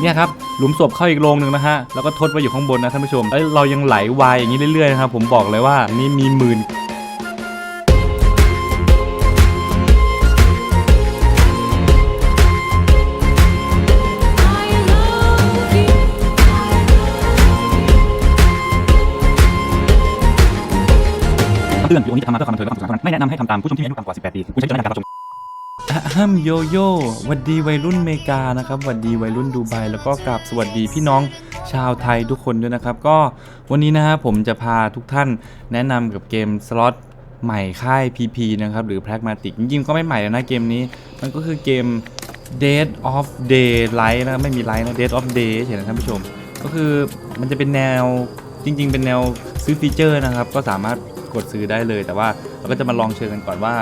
เนี่ยครับหลุมศพเข้าอีกโรงหนึ่งนะฮะแล้วก็ทดไว้อยู่ข้างบนนะท่านผู้ชมเอ้ยเรายังไหลวายอย่างนี้เรื่อยๆนะครับผมบอกเลยว่านี่มีหมื่นเตือนวิดีโอนี้ทำมาเพื่อความบันเทิงและความสนุกสนานเท่านั้นไม่แนะนำให้ทำตามผู้ชมที่มีอายุต่ำกว่า 18 ปีผู้ใช้วิจารณญาณในการรับชม อะฮัมโยโย่หวัดดีวัยรุ่นเมกานะครับหวัดดีวัยรุ่นดูไบแล้วก็กราบสวัสดีพี่น้องชาวไทยทุกคนด้วยนะครับ ก็วันนี้นะฮะผมจะพาทุกท่านแนะนำกับเกมสล็อตใหม่ค่าย PP นะครับ หรือ Pragmatic จริงๆก็ไม่ใหม่แล้วนะเกมนี้ มันก็คือเกม Dead of Daylight นะไม่มีไลท์นะ Dead of Day เฉยนะท่านผู้ชม ก็คือมันจะเป็นแนวจริง ๆ เป็นแนวซื้อฟีเจอร์นะครับ ก็สามารถ กดซื้อได้เลย แต่ว่าเราก็จะมาลองเชิญกันก่อนว่า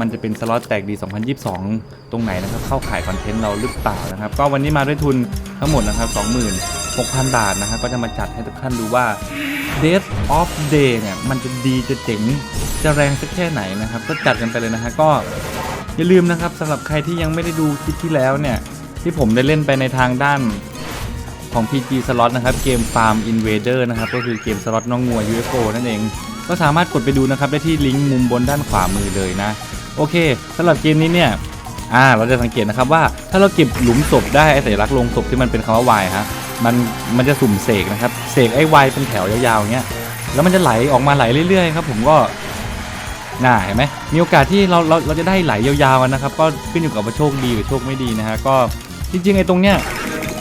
มันจะเป็นสล็อตแตกดี 2022 ตรงไหนนะครับ เข้าขายคอนเทนต์เราหรือเปล่านะครับ ก็วันนี้มาด้วยทุนทั้งหมดนะครับ26,000 บาทนะครับก็จะมาจัดให้ทุกท่านดูว่า Death of Day เนี่ยมันจะดีจะเจ๋งจะแรงสักแค่ไหนนะครับ ก็จัดกันไปเลยนะฮะก็อย่าลืมนะครับสำหรับใครที่ยังไม่ได้ดูคลิปที่แล้วเนี่ยที่ผมได้เล่นไปในทางด้าน ของ PG Slot นะครับ เกม Farm Invader นะครับ ก็คือเกมสล็อตน้องงัว UFO นั่นเอง ก็สามารถกดไปดูนะครับ ได้ที่ลิงก์มุมบนด้านขวามือเลยนะ โอเคสำหรับเกมนี้เนี่ยอ่าเราจะสังเกตนะครับว่าถ้าเราเก็บหลุมศพได้ไอ้สัญลักษณ์ลงศพที่มันเป็นคำว่าวายฮะมันมันจะสุ่มเสกนะครับเสกไอ้วายเป็นแถวยาวๆอย่างเงี้ยแล้วมันจะไหลออกมาไหลเรื่อยๆครับผมก็น่าเห็นไหมมีโอกาสที่เราเราเราจะได้ไหลยาวๆนนะครับ ก็ขึ้นอยู่กับว่าโชคดีหรือโชคไม่ดีนะฮะก็จริงๆไอ้ตรงเนี้ย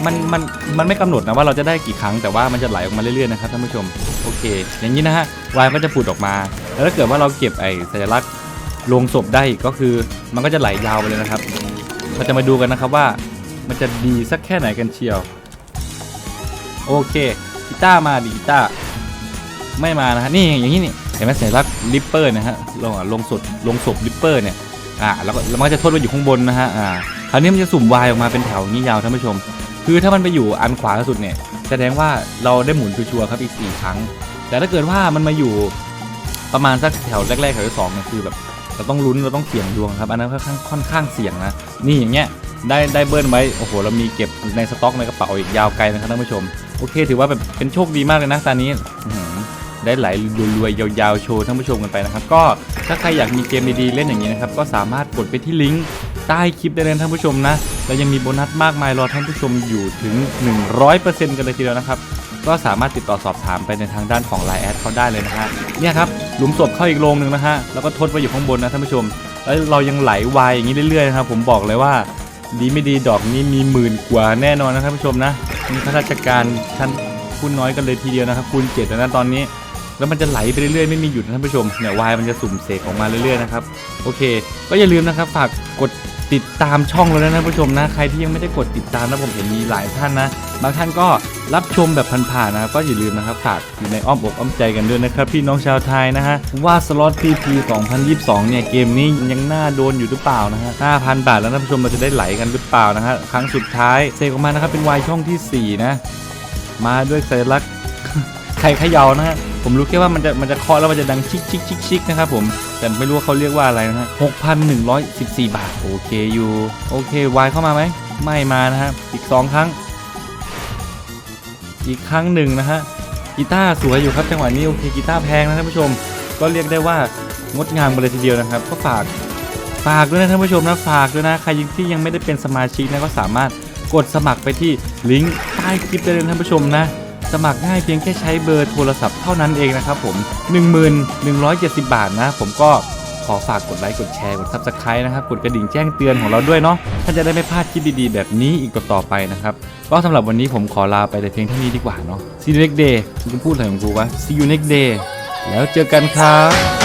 มันมันมันไม่กำหนดนะว่าเราจะได้กี่ครั้งแต่ว่ามันจะไหลออกมาเรื่อยๆนะครับท่านผู้ชมโอเค อย่างนี้นะฮะวายก็จะผุดออกมา แล้วถ้าเกิดว่าเราเก็บไอ้สัญลักษณ์ลงศพได้ก็คือมันก็จะไหลยาวไปเลยนะครับเราจะมาดูกันนะครับว่ามันจะดีสักแค่ไหนกันเชียวโอเคกีตาร์มาดิกีตาร์ไม่มานะฮะนี่อย่างนี้นี่เห็นไหมสัญลักษณ์ลิปเปอร์นะฮะลงอะลงศพลงศพลิปเปอร์เนี่ยอ่าแล้วก็มันก็จะโทษว่าอยู่ข้างบนนะฮะอ่าคราวนี้มันจะสุ่มวายออกมาเป็นแถวนี้ยาวท่านผู้ชม คือถ้ามันไปอยู่อันขวาสุดเนี่ยแสดงว่าเราได้หมุนชัวร์ครับอีก 4 ครั้ง แต่ถ้าเกิดว่ามันมาอยู่ประมาณสักแถวแรกๆแถวที่สองเนี่ยคือแบบเราต้องลุ้นเราต้องเสี่ยงดวงครับอันนั้นค่อนข้างค่อนข้างเสี่ยงนะนี่อย่างเงี้ยได้ได้เบิ้ลไว้โอ้โหเรามีเก็บในสต็อกในกระเป๋าอีกยาวไกลนะครับท่านผู้ชมโอเค ถือว่าแบบเป็นโชคดีมากเลยนะตอนนี้ได้ไหลรวยๆยาวๆโชว์ท่านผู้ชมกันไปนะครับ ก็ถ้าใครอยากมีเกมดีๆเล่นอย่างนี้นะครับก็สามารถกดไปที่ลิงก์ ใต้คลิปได้เลยท่านผู้ชมนะ และยังมีโบนัสมากมายรอท่านผู้ชมอยู่ถึง 100%กันเลยทีเดียวนะครับ ก็สามารถติดต่อสอบถามไปในทางด้านของ Line แอดเขาได้เลยนะฮะเนี่ยครับหลุมศพเข้าอีกโรงหนึ่งนะฮะแล้วก็ทดไว้อยู่ข้างบนนะท่านผู้ชม แล้วเรายังไหลวายอย่างนี้เรื่อยๆนะครับผมบอกเลยว่าดีไม่ดีดอกนี้มีหมื่นกว่าแน่นอนนะท่านผู้ชมนะมีข้าราชการท่านคุณน้อยกันเลยทีเดียวนะครับคูณเจ็ดนะตอนนี้ แล้วมันจะไหลไปเรื่อยๆไม่มีหยุดนะท่านผู้ชมเนี่ยวายมันจะสุ่มเสกออกมาเรื่อยๆนะครับโอเค ก็อย่าลืมนะครับฝากกดติดตามช่องเราด้วยนะท่านผู้ชมนะใครที่ยังไม่ได้กดติดตามนะผมเห็นมีหลายท่านนะบางท่านก็รับชมแบบผ่านๆนะครับก็อย่าลืมนะครับฝากอยู่ในอ้อมอกอ้อมใจกันด้วยนะครับพี่น้องชาวไทยนะฮะว่าสล็อต PP 2022 เนี่ยเกมนี้ยังน่าโดนอยู่หรือเปล่านะฮะ5,000 บาทแล้วท่านผู้ชมเราจะได้ไหลกันหรือเปล่านะฮะครั้งสุดท้ายเซกออกมานะครับเป็นวายช่องทีสี่4 นะ มาด้วยสัญลักษณ์ไข่เขยานะฮะ ผมรู้แค่ว่ามันจะมันจะเคาะแล้วมันจะดังชิกชิกชิกชิกนะครับผมแต่ไม่รู้ว่าเขาเรียกว่าอะไรนะฮะ6,114บสี่บาท โอเคอยู่โอเควายเข้ามาไหมไม่มานะฮะอีก2ครั้ง อีกครั้งหนึ่งนะฮะกีตาร์สวยอยู่ครับจังหวะนี้โอเคกีตาร์แพงนะท่านผู้ชม ก็เรียกได้ว่างดงามเลยทีเดียวนะครับ ก็ฝากฝากด้วยนะท่านผู้ชมนะฝากด้วยนะใครที่ยังไม่ได้เป็นสมาชิกนะก็สามารถกดสมัครไปที่ลิงก์ใต้คลิปได้เลยท่านผู้ชมนะ สมัครง่ายเพียงแค่ใช้เบอร์โทรศัพท์เท่านั้นเองนะครับผม 1170 บาทนะ ผมก็ขอฝากกดไลค์กดแชร์กด subscribe นะครับ กดกระดิ่งแจ้งเตือนของเราด้วยเนาะท่านจะได้ไม่พลาดคลิปดีๆ แบบนี้อีกต่อไปนะครับ ก็สำหรับวันนี้ผมขอลาไปแต่เพียงเท่านี้ดีกว่าเนาะ See you next day คุณพูดอะไรของกูวะ See you next day แล้วเจอกันครับ